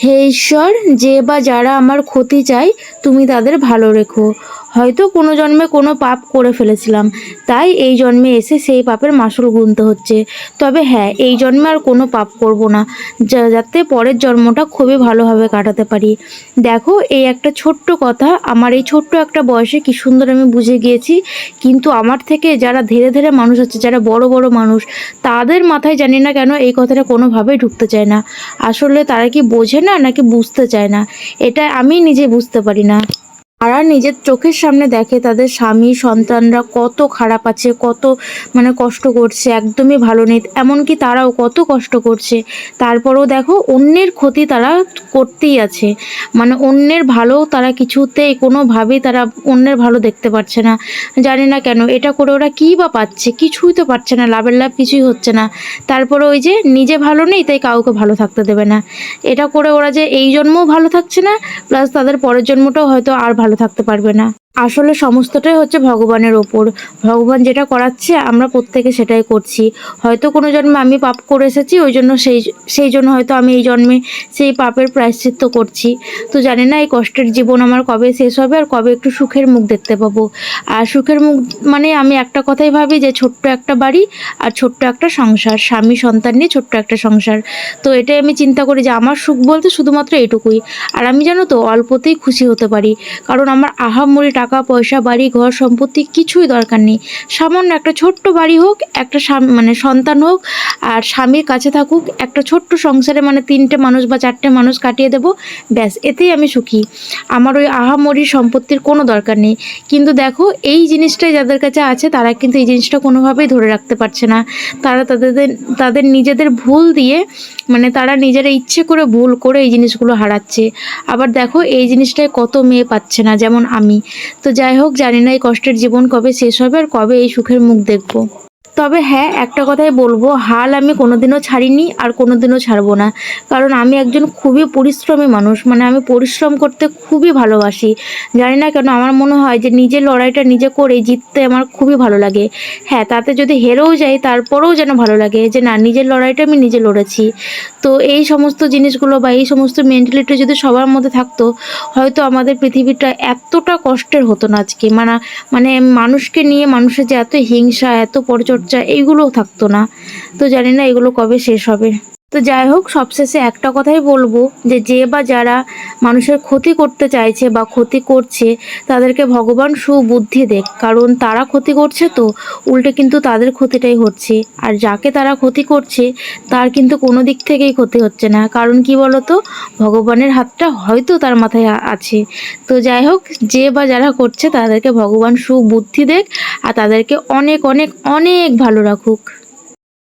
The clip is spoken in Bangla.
হে ঈশ্বর যে বা যারা আমার ক্ষতি চায় তুমি তাদের ভালো রেখো। হয়তো কোনো জন্মে কোনো পাপ করে ফেলেছিলাম। তাই এই জন্মে এসে সেই পাপের মাসুল গুনতে হচ্ছে। তবে হ্যাঁ এই জন্মে আর কোনো পাপ করব না যাতে পরের জন্মটা খুবই ভালোভাবে কাটাতে পারি। দেখো, এই একটা ছোট্ট কথা, আমার এই ছোট্ট একটা বয়সে কি সুন্দর আমি বুঝে গিয়েছি, কিন্তু আমার থেকে যারা ধীরে ধীরে মানুষ আছে যারা বড় বড় মানুষ, তাদের মাথায় জানি না কেন এই কথাটা কোনোভাবেই ঢুকতে চায় না। আসলে তারা কি বোঝে না, নাকি বুঝতে চায় না, এটা আমি নিজে বুঝতে পারি না। তারা নিজের চোখের সামনে দেখে তাদের স্বামী, সন্তানরা কত খারাপ আছে, কত মানে কষ্ট করছে, একদমই ভালো নেই। এমনকি তারাও কত কষ্ট করছে। তারপরেও দেখো, অন্যের ক্ষতি তারা করতেই আছে। মানে অন্যের ভালো তারা কিছুতেই কোনোভাবেই তারা অন্যের ভালো দেখতে পারছে না। জানি না কেন, এটা করে ওরা কী বা পাচ্ছে? কিছুই তো পাচ্ছে না, লাভের লাভ কিছুই হচ্ছে না। তারপরে ওই যে নিজে ভালো নেই, তাই কাউকে ভালো থাকতে দেবে না। এটা করে ওরা যে এই জন্মও ভালো থাকছে না, প্লাস তাদের পরের জন্মটাও হয়তো আর ভালো থাকতে পারবে না। আসলে সমস্তটাই হচ্ছে ভগবানের ওপর। ভগবান যেটা করাচ্ছে, আমরা প্রত্যেকে সেটাই করছি। হয়তো কোনো জন্মে আমি পাপ করে এসেছি, ওই জন্য সেই সেই জন্য হয়তো আমি এই জন্মে সেই পাপের প্রায়শ্চিত্ত করছি। তো জানি না, এই কষ্টের জীবন আমার কবে শেষ হবে আর কবে একটু সুখের মুখ দেখতে পাবো। আর সুখের মুখ মানে আমি একটা কথাই ভাবি যে ছোট্ট একটা বাড়ি আর ছোট্ট একটা সংসার, স্বামী সন্তান নিয়ে ছোট্ট একটা সংসার। তো এটাই আমি চিন্তা করি যে আমার সুখ বলতে শুধুমাত্র এটুকুই। আর আমি জানো তো, অল্পতেই খুশি হতে পারি। কারণ আমার আহামরি টাকা, পয়সা, বাড়ি, ঘর, সম্পত্তি কিছুই দরকার নেই। সামান্য একটা ছোট্ট বাড়ি হোক, একটা মানে সন্তান হোক আর স্বামীর কাছে থাকুক, একটা ছোট্ট সংসারে মানে তিনটে মানুষ বা চারটে মানুষ কাটিয়ে দেবো, ব্যাস, এতেই আমি সুখী। আমার ওই আহামরি সম্পত্তির কোনো দরকার নেই। কিন্তু দেখো, এই জিনিসটাই যাদের কাছে আছে, তারা কিন্তু এই জিনিসটা কোনোভাবেই ধরে রাখতে পারছে না। তারা তাদের তাদের নিজেদের ভুল দিয়ে মানে তারা নিজেরা ইচ্ছে করে ভুল করে এই জিনিসগুলো হারাচ্ছে। আবার দেখো, এই জিনিসটায় কত মেয়ে পাচ্ছে না, যেমন আমি। তো যাই হোক, জানি না এই কষ্টের জীবন কবে শেষ হবে আর কবে এই সুখের মুখ দেখব। তবে হ্যাঁ একটা কথাই বলব, হাল আমি কোনোদিনও ছাড়িনি আর কোনোদিনও ছাড়বো না। কারণ আমি একজন খুবই পরিশ্রমী মানুষ মানে আমি পরিশ্রম করতে খুবই ভালোবাসি। জানি না কেন, আমার মনে হয় যে নিজের লড়াইটা নিজে করে জিততে আমার খুবই ভালো লাগে। হ্যাঁ তাতে যদি হেরেও যাই, তারপরেও যেন ভালো লাগে যে না, নিজের লড়াইটা আমি নিজে লড়েছি। তো এই সমস্ত জিনিসগুলো বা এই সমস্ত মেন্টালিটি যদি সবার মধ্যে থাকতো, হয়তো আমাদের পৃথিবীটা এতটা কষ্টের হতো না আজকে। মানে মানে মানুষকে নিয়ে মানুষের যে এত হিংসা, এত পরচর্চা এইগুলোও থাকতো না। তো জানি না এগুলো কবে শেষ হবে। তো যাই হোক, সবশেষে একটা কথাই বলব যে যে বা যারা মানুষের ক্ষতি করতে চাইছে বা ক্ষতি করছে, তাদেরকে ভগবান সুবুদ্ধি দেখ। কারণ তারা ক্ষতি করছে তো, উল্টে কিন্তু তাদের ক্ষতিটাই হচ্ছে। আর যাকে তারা ক্ষতি করছে, তার কিন্তু কোনো দিক থেকেই ক্ষতি হচ্ছে না। কারণ কি বলতো? ভগবানের হাতটা হয়তো তার মাথায় আছে। তো যাই হোক, যে বা যারা করছে, তাদেরকে ভগবান সুবুদ্ধি দেখ। আর তাদেরকে অনেক অনেক অনেক ভালো রাখুক।